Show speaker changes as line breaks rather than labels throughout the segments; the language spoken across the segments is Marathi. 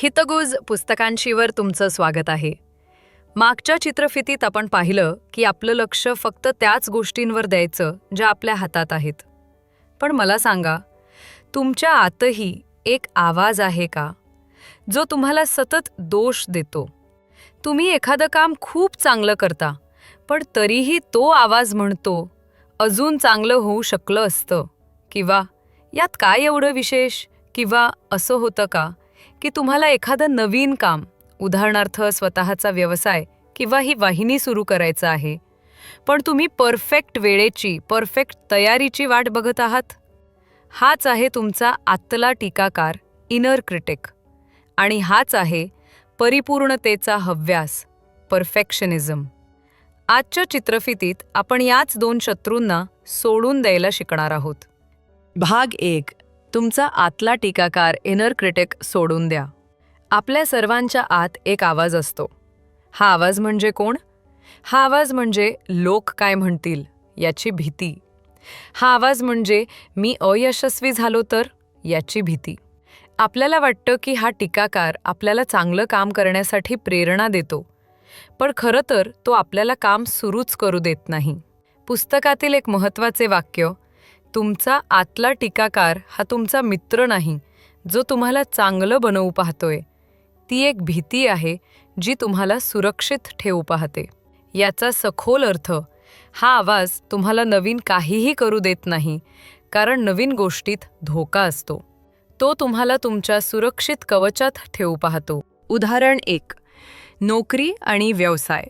हितगुज पुस्तकांशीवर तुमचं स्वागत आहे. मागच्या चित्रफितीत आपण पाहिलं की आपलं लक्ष फक्त त्याच गोष्टींवर द्यायचं ज्या आपल्या हातात आहेत. पण मला सांगा तुमच्या आतही एक आवाज आहे का? जो तुम्हाला सतत दोष देतो. तुम्ही एखादं काम खूप चांगलं करता पण तरीही तो आवाज म्हणतो अजून चांगलं होऊ शकलं असतं. किंवा यात काय एवढं विशेष? किंवा असं होतं का? की तुम्हाला एखादं नवीन काम उदाहरणार्थ स्वतःचा व्यवसाय किंवा ही वाहिनी सुरू करायचं आहे पण तुम्ही परफेक्ट वेळेची परफेक्ट तयारीची वाट बघत आहात? हाच आहे तुमचा आतला टीकाकार इनर क्रिटिक आणि हाच आहे परिपूर्णतेचा हव्यास परफेक्शनिझम आजच्या चित्रफितीत आपण याच दोन शत्रूंना सोडून द्यायला शिकणार आहोत. भाग एक. तुमचा आतला टीकाकार इनर क्रिटिक सोडून द्या. आपल्या सर्वांच्या आत एक आवाज असतो. हा आवाज म्हणजे कोण? हा आवाज म्हणजे लोक काय म्हणतील याची भीती. हा आवाज म्हणजे मी अयशस्वी झालो तर याची भीती. आपल्याला वाटतं की हा टीकाकार आपल्याला चांगलं काम करण्यासाठी प्रेरणा देतो. पण खरं तर तो आपल्याला काम सुरूच करू देत नाही. पुस्तकातील एक महत्त्वाचे वाक्य तुमचा आतला टीकाकार हा तुमचा मित्र नाही जो तुम्हाला चांगलं बनवू पाहतोय. ती एक भीती आहे जी तुम्हाला सुरक्षित ठेवू पाहते. याचा सखोल अर्थ हा आवाज तुम्हाला नवीन काहीही करू देत नाही कारण नवीन गोष्टीत धोका असतो. तो तुम्हाला तुमच्या सुरक्षित कवचात ठेवू पाहतो. उदाहरण एक नोकरी आणि व्यवसाय.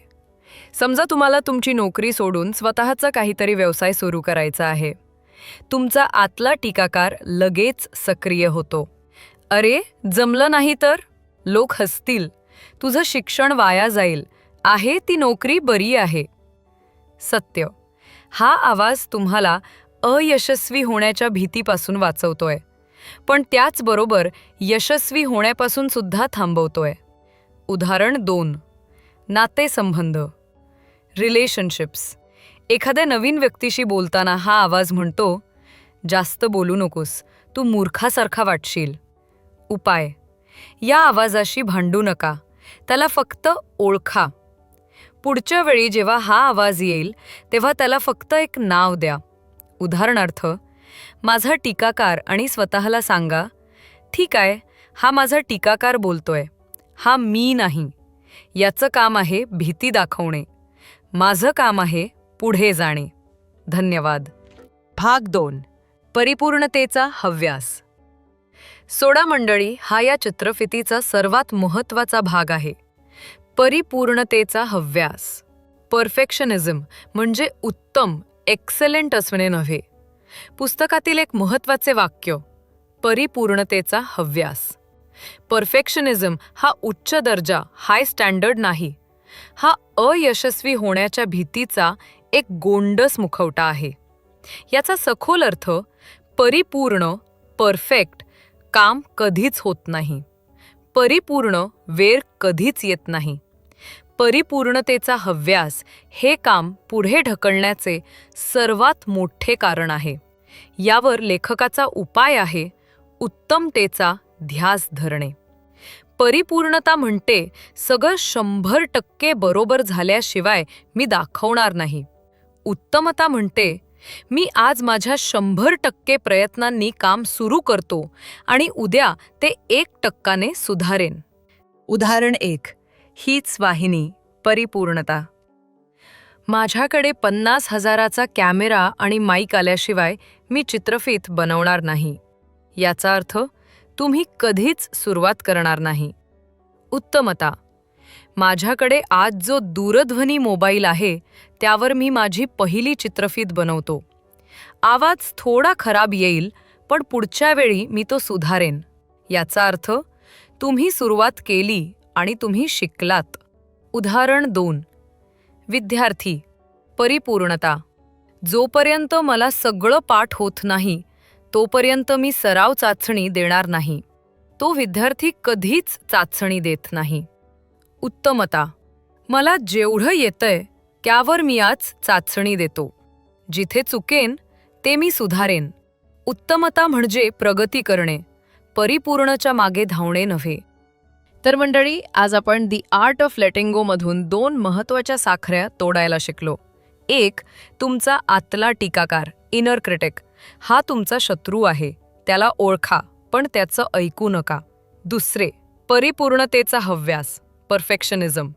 समजा तुम्हाला तुमची नोकरी सोडून स्वतःचा काहीतरी व्यवसाय सुरू करायचा आहे. तुमचा आतला टीकाकार लगेच सक्रिय होतो. अरे जमलं नाही तर? लोक हसतील. तुझं शिक्षण वाया जाईल. आहे ती नोकरी बरी आहे. सत्य. हा आवाज तुम्हाला अयशस्वी होण्याच्या भीतीपासून वाचवतोय. पण त्याचबरोबर यशस्वी होण्यापासून सुद्धा थांबवतोय. उदाहरण दोन. नातेसंबंध. रिलेशनशिप्स. एखाद्या नवीन व्यक्तीशी बोलताना हा आवाज म्हणतो जास्त बोलू नकोस तू मूर्खासारखा वाटशील. उपाय या आवाजाशी भांडू नका त्याला फक्त ओळखा. पुढच्या वेळी जेव्हा हा आवाज येईल तेव्हा त्याला फक्त एक नाव द्या. उदाहरणार्थ माझा टीकाकार आणि स्वतःला सांगा ठीक आहे हा माझा टीकाकार बोलतोय हा मी नाही याचं काम आहे भीती दाखवणे माझं काम आहे पुढे जाणे. धन्यवाद. भाग दोन. परिपूर्णतेचा हव्यास. सोडा मंडळी हा या चित्रफितीचा सर्वात महत्त्वाचा भाग आहे. परिपूर्णतेचा हव्यास. परफेक्शनिझम म्हणजे उत्तम एक्सलेंट असणे नव्हे. पुस्तकातील एक महत्त्वाचे वाक्य परिपूर्णतेचा हव्यास. परफेक्शनिझम हा उच्च दर्जा हाय स्टँडर्ड नाही. हा अयशस्वी होण्याच्या भीतीचा एक गोंडस मुखवटा आहे. याचा सखोल अर्थ परिपूर्ण परफेक्ट काम कधीच होत नाही. परिपूर्ण वेळ कधीच येत नाही. परिपूर्णतेचा हव्यास हे काम पुढे ढकलण्याचे सर्वात मोठे कारण आहे. यावर लेखकाचा उपाय आहे उत्तमतेचा ध्यास धरणे. परिपूर्णता म्हणते सगळं शंभर टक्के बरोबर झाल्याशिवाय मी दाखवणार नाही. उत्तमता म्हणते. मी आज माझ्या शंभर टक्के प्रयत्नांनी काम सुरू करतो आणि उद्या ते एक टक्काने सुधारेन. उदाहरण एक हीच वाहिनी परिपूर्णता. माझ्याकडे पन्नास हजाराचा कॅमेरा आणि माईक आल्याशिवाय मी चित्रफित बनवणार नाही. याचा अर्थ तुम्ही कधीच सुरुवात करणार नाही. उत्तमता माझ्याकडे आज जो दूरध्वनी मोबाईल आहे त्यावर मी माझी पहिली चित्रफित बनवतो. आवाज थोडा खराब येईल पण पुढच्या वेळी मी तो सुधारेन. याचा अर्थ तुम्ही सुरुवात केली आणि तुम्ही शिकलात. उदाहरण दोन. विद्यार्थी. परिपूर्णता. जोपर्यंत मला सगळं पाठ होत नाही तोपर्यंत मी सराव चाचणी देणार नाही. तो विद्यार्थी कधीच चाचणी देत नाही. उत्तमता. मला जेवढं येतंय त्यावर मी आज चाचणी देतो. जिथे चुकेन ते मी सुधारेन. उत्तमता म्हणजे प्रगती करणे परिपूर्णच्या मागे धावणे नव्हे. तर मंडळी आज आपण दी आर्ट ऑफ लेटिंगोमधून दोन महत्त्वाच्या साखऱ्या तोडायला शिकलो. एक तुमचा आतला टीकाकार इनर क्रिटिक हा तुमचा शत्रू आहे. त्याला ओळखा पण त्याचं ऐकू नका. दुसरे परिपूर्णतेचा हव्यास. परफेक्शनिझम.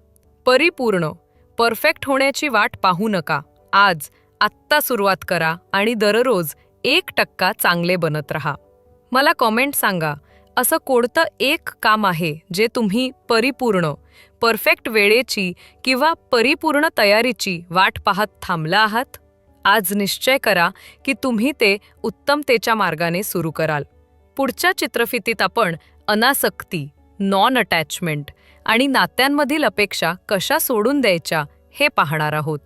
परिपूर्ण परफेक्ट होण्याची वाट पाहू नका. आज आत्ता सुरुवात करा आणि दररोज एक टक्का चांगले बनत राहा. मला कॉमेंट सांगा असं कोणतं एक काम आहे जे तुम्ही परिपूर्ण परफेक्ट वेळेची किंवा परिपूर्ण तयारीची वाट पाहत थांबला आहात? आज निश्चय करा की तुम्ही ते उत्तमतेच्या मार्गाने सुरू कराल. पुढच्या चित्रफितीत आपण अनासक्ती नॉन अटॅचमेंट आणि नात्यांमधील अपेक्षा कशा सोडून द्यायच्या हे पाहणार आहोत.